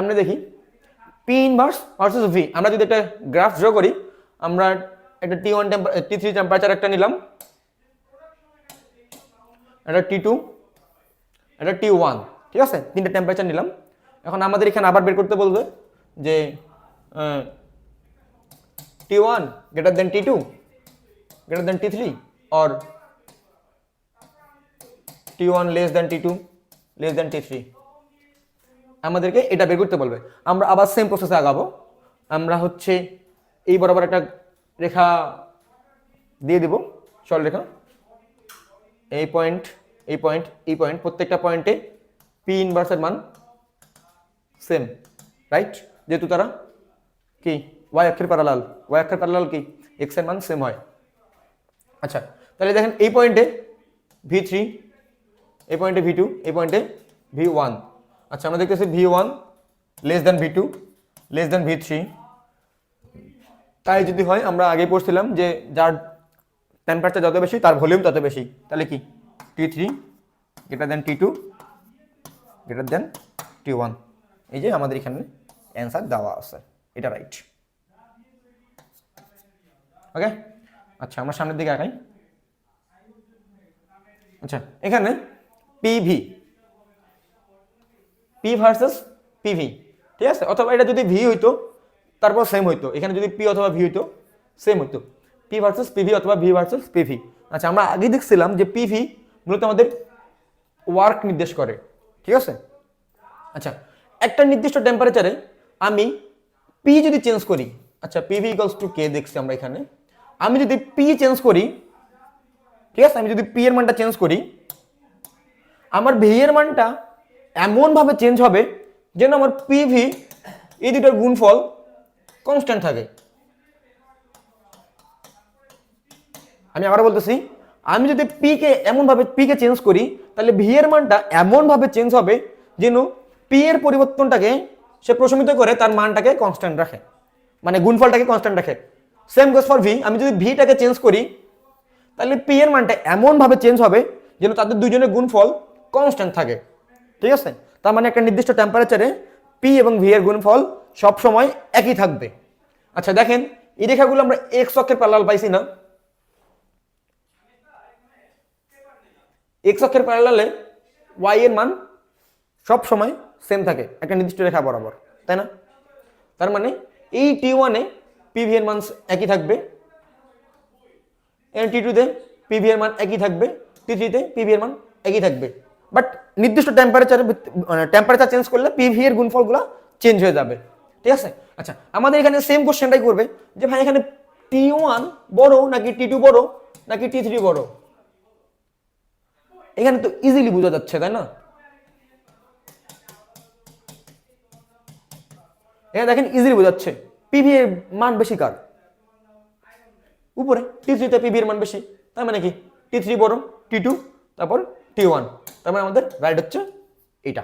সামনে দেখি P inverse versus V আমরা যদি একটা গ্রাফ ড্র করি, আমরা একটা T one T three temperature একটা নিলাম। একটা টি টু একটা টি ওয়ান ঠিক আছে? তিনটে টেম্পারেচার নিলাম। এখন আমাদের এখানে আবার বের করতে বলবে যে T one greater than T two greater than T three or T one less than T two less than T three আমাদেরকে এটা বের করতে বলবে। আমরা আবার সেম প্রসেসে আগাবো। আমরা হচ্ছে এই বরাবর একটা রেখা দিয়ে দিব। সরল রেখা। এই পয়েন্ট এই পয়েন্ট এই পয়েন্ট প্রত্যেকটা পয়েন্টে পি ইনভার্সের মান সেম রাইট যেহেতু তারা কি? ওয়াই অক্ষের প্যারালাল ওয়াই অক্ষের প্যারালাল কি? এক্সের মান সেম হয়। আচ্ছা তাহলে দেখেন এই পয়েন্টে ভি থ্রি এই পয়েন্টে ভি টু এই পয়েন্টে ভি ওয়ান আচ্ছা আমরা দেখতেছি V one less than V two less than V three. তাই যদি হয়, আমরা আগে পড়ছিলাম যে যার টেম্পারেচার যত বেশি, তার ভলিউম তত বেশি। তাহলে কি? T three greater than T two greater than T one. এই যে আমাদের এখানে অ্যান্সার দেওয়া আছে। এটা রাইট ওকে আচ্ছা আমরা সামনের দিকে আগাই। আচ্ছা এখানে পিভি পি ভার্সেস পিভি ঠিক আছে? অথবা এটা যদি ভি হইতো, তারপর সেম হইতো। এখানে যদি পি অথবা ভি হইতো সেম হইতো। পি ভার্সেস পিভি অথবা ভি ভার্সেস পিভি আচ্ছা আমরা আগে দেখছিলাম যে পিভি মূলত আমাদের ওয়ার্ক নির্দেশ করে, ঠিক আছে? আচ্ছা একটা নির্দিষ্ট টেম্পারেচারে আমি পি যদি চেঞ্জ করি আচ্ছা পিভি ইকলস টু কে দেখছি আমরা এখানে। আমি যদি পি চেঞ্জ করি, ঠিক আছে? আমি যদি পি এর মানটা চেঞ্জ করি, আমার ভি এর মানটা এমনভাবে চেঞ্জ হবে যেন আমার পিভি এই দুটোর গুণফল কনস্ট্যান্ট থাকে। আমি আবার বলতেছি, আমি যদি পি কে এমনভাবে পি কে চেঞ্জ করি, তাহলে ভি এর মানটা এমনভাবে চেঞ্জ হবে যেন পি এর পরিবর্তনটাকে সে প্রশমিত করে তার মানটাকে কনস্ট্যান্ট রাখে। মানে গুণফলটাকে কনস্ট্যান্ট রাখে। সেম গোস ফর ভি আমি যদি ভিটাকে চেঞ্জ করি, তাহলে পি এর মানটা এমনভাবে চেঞ্জ হবে যেন তাদের দুজনের গুণফল কনস্ট্যান্ট থাকে। ঠিক আছে? তার মানে একটা নির্দিষ্ট টেম্পারেচারে পি এবং ভি এর গুণফল সব সময় একই থাকবে। আচ্ছা দেখেন, এই রেখাগুলো আমরা এক্স অক্ষের প্যারালাল পাইছি না। এক্স অক্ষের প্যারালালে ওয়াই এর মান সব সময় সেম থাকে, একটা নির্দিষ্ট রেখা বরাবর, তাই না? তার মানে এই টি ওয়ানে পিভি এর মান একই থাকবে টি টুতে পিভি এর মান একই থাকবে টি থ্রিতে পিভি এর মান একই থাকবে। বাট নির্দিষ্ট টেম্পারেচার মানে টেম্পারেচার চেঞ্জ করলে পিভি এর গুণফলগুলো চেঞ্জ হয়ে যাবে। ঠিক আছে? আচ্ছা আমাদের এখানে সেম কোশ্চেনটাই করবে যে ভাই এখানে টি ওয়ান বড় নাকি টি টু বড় নাকি টি থ্রি বড়? এখানে তো ইজিলি বোঝা যাচ্ছে, তাই না? এখানে দেখেন ইজিলি বোঝাচ্ছে পিভি এর মান বেশি কার? উপরে। টি থ্রিতে পিভি এর মান বেশি। তার মানে কি? টি থ্রি বড় টি টু তারপর টি ওয়ান তার মানে আমাদের রাইট হচ্ছে এটা